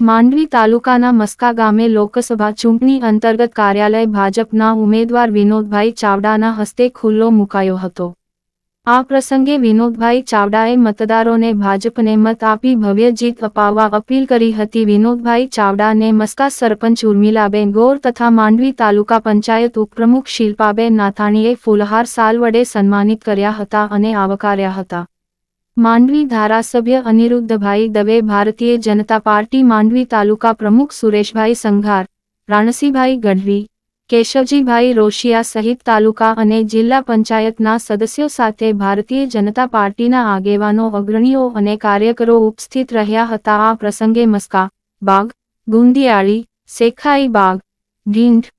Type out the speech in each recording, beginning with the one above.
માંડવી તાલુકાના મસ્કા ગામે લોકસભા ચૂંટણી અંતર્ગત કાર્યાલય ભાજપના ઉમેદવાર વિનોદભાઈ ચાવડાના હસ્તે ખુલ્લો મુકાયો હતો. આ પ્રસંગે વિનોદભાઈ ચાવડાએ મતદારોને ભાજપને મત આપી ભવ્ય જીત અપાવવા અપીલ કરી હતી. વિનોદભાઈ ચાવડાને મસ્કા સરપંચ ઉર્મિલાબેન ગોર તથા માંડવી તાલુકા પંચાયત ઉપપ્રમુખ શિલ્પાબેન નાથાણીએ ફૂલહાર સાલ વડે સન્માનિત કર્યા હતા અને આવકાર્યા હતા. માંડવી ધારાસભ્ય અનિરુદ્ધભાઈ દવે ભારતીય જનતા પાર્ટી માંડવી તાલુકા પ્રમુખ સુરેશભાઈ સંઘાર, રાણસીભાઈ ગઢવી, કેશવજીભાઈ રોશિયા સહિત તાલુકા અને જિલ્લા પંચાયતના સદસ્યો સાથે ભારતીય જનતા પાર્ટીના આગેવાનો, અગ્રણીઓ અને કાર્યકરો ઉપસ્થિત રહ્યા હતા. આ પ્રસંગે મસ્કા, બાગ, ગુંદિયાળી, શેખાઈ બાગ, ઢીંઢ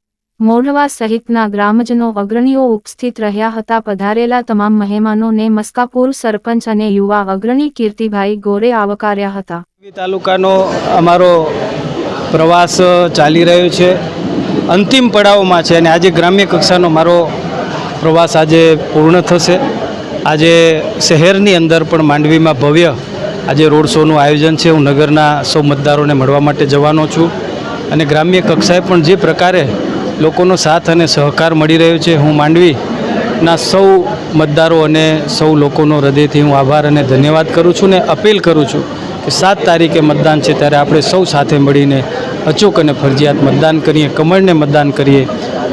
મોઢવા સહિતના ગ્રામજનો અગ્રણીઓ ઉપસ્થિત રહ્યા હતા. પધારેલા તમામ મહેમાનોને મસ્કાપુર સરપંચ અને યુવા અગ્રણી કીર્તિભાઈ ગોરે આવકાર્યા હતા. તાલુકાનો અમારો પ્રવાસ ચાલી રહ્યો છે. અંતિમ પડાવમાં છે અને આજે ગ્રામ્ય કક્ષાનો મારો પ્રવાસ આજે પૂર્ણ થશે. આજે શહેરની અંદર પણ માંડવીમાં ભવ્ય આજે રોડ શોનું આયોજન છે. હું નગરના સૌ મતદારોને મળવા માટે જવાનો છું. અને ગ્રામ્ય કક્ષાએ પણ જે પ્રકારે લોકોનો સાથ અને સહકાર મળી રહ્યો છે. હું માંડવીના સૌ મતદારો અને સૌ લોકોનો હૃદયથી હું આભાર અને ધન્યવાદ કરું છું ને અપીલ કરું છું કે સાત તારીખે મતદાન છે ત્યારે આપણે સૌ સાથે મળીને અચૂક અને ફરજિયાત મતદાન કરીએ, કમળને મતદાન કરીએ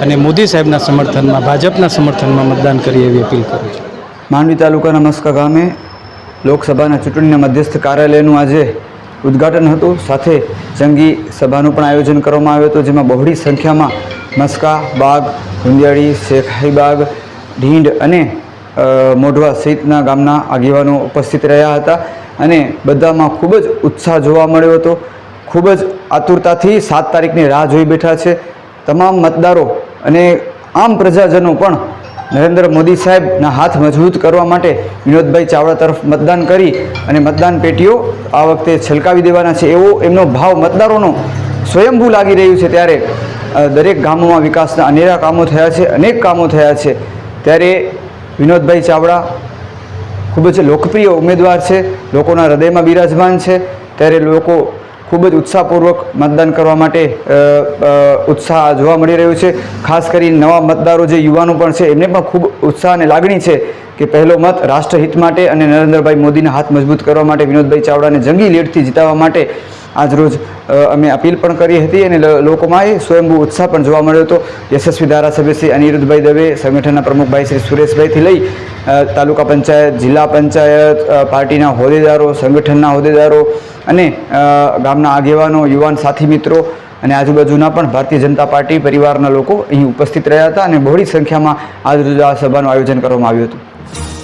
અને મોદી સાહેબના સમર્થનમાં, ભાજપના સમર્થનમાં મતદાન કરીએ એવી અપીલ કરું છું. માંડવી તાલુકાના મસ્કા ગામે લોકસભાના ચૂંટણીના મધ્યસ્થ કાર્યાલયનું આજે ઉદ્ઘાટન હતું. સાથે જંગી સભાનું પણ આયોજન કરવામાં આવ્યું હતું, જેમાં બહોળી સંખ્યામાં મસ્કા બાગ ગુંદિયાળી શેખાઈબાગ ઢીંઢ અને મોઢવા સહિતના ગામના આગેવાનો ઉપસ્થિત રહ્યા હતા અને બધામાં ખૂબ જ ઉત્સાહ જોવા મળ્યો હતો. ખૂબ જ આતુરતાથી સાત તારીખની રાહ જોઈ બેઠા છે. તમામ મતદારો અને આમ પ્રજાજનો પણ નરેન્દ્ર મોદી સાહેબના હાથ મજબૂત કરવા માટે વિનોદભાઈ ચાવડા તરફ મતદાન કરી અને મતદાન પેટીઓ આ વખતે છલકાવી દેવાના છે એવો એમનો ભાવ મતદારોનો સ્વયંભૂ લાગી રહ્યું છે ત્યારે દરેક ગામોમાં વિકાસના અનેરા કામો થયા છે, અનેક કામો થયા છે. ત્યારે વિનોદભાઈ ચાવડા ખૂબ જ લોકપ્રિય ઉમેદવાર છે, લોકોના હૃદયમાં બિરાજમાન છે. ત્યારે લોકો ખૂબ જ ઉત્સાહપૂર્વક મતદાન કરવા માટે ઉત્સાહ જોવા મળી રહ્યો છે. ખાસ કરીને નવા મતદારો જે યુવાનો પણ છે, એમને પણ ખૂબ ઉત્સાહ અને લાગણી છે કે પહેલો મત રાષ્ટ્રહિત માટે અને નરેન્દ્રભાઈ મોદીના હાથ મજબૂત કરવા માટે વિનોદભાઈ ચાવડાને જંગી લીડથી જીતાવવા માટે આજરોજ અમે અપીલ પણ કરી હતી અને લોકોમાં એ સ્વયંભૂ ઉત્સાહ પણ જોવા મળ્યો હતો. યશસ્વી ધારાસભ્ય શ્રી અનિરુદ્ધભાઈ દવે, સંગઠનના પ્રમુખભાઈ શ્રી સુરેશભાઈથી લઈ તાલુકા પંચાયત, જિલ્લા પંચાયત પાર્ટીના હોદ્દેદારો, સંગઠનના હોદ્દેદારો અને ગામના આગેવાનો, યુવાન સાથી મિત્રો અને આજુબાજુના પણ ભારતીય જનતા પાર્ટી પરિવારના લોકો અહીં ઉપસ્થિત રહ્યા હતા અને બહોળી સંખ્યામાં આજરોજ આ સભાનું આયોજન કરવામાં આવ્યું હતું.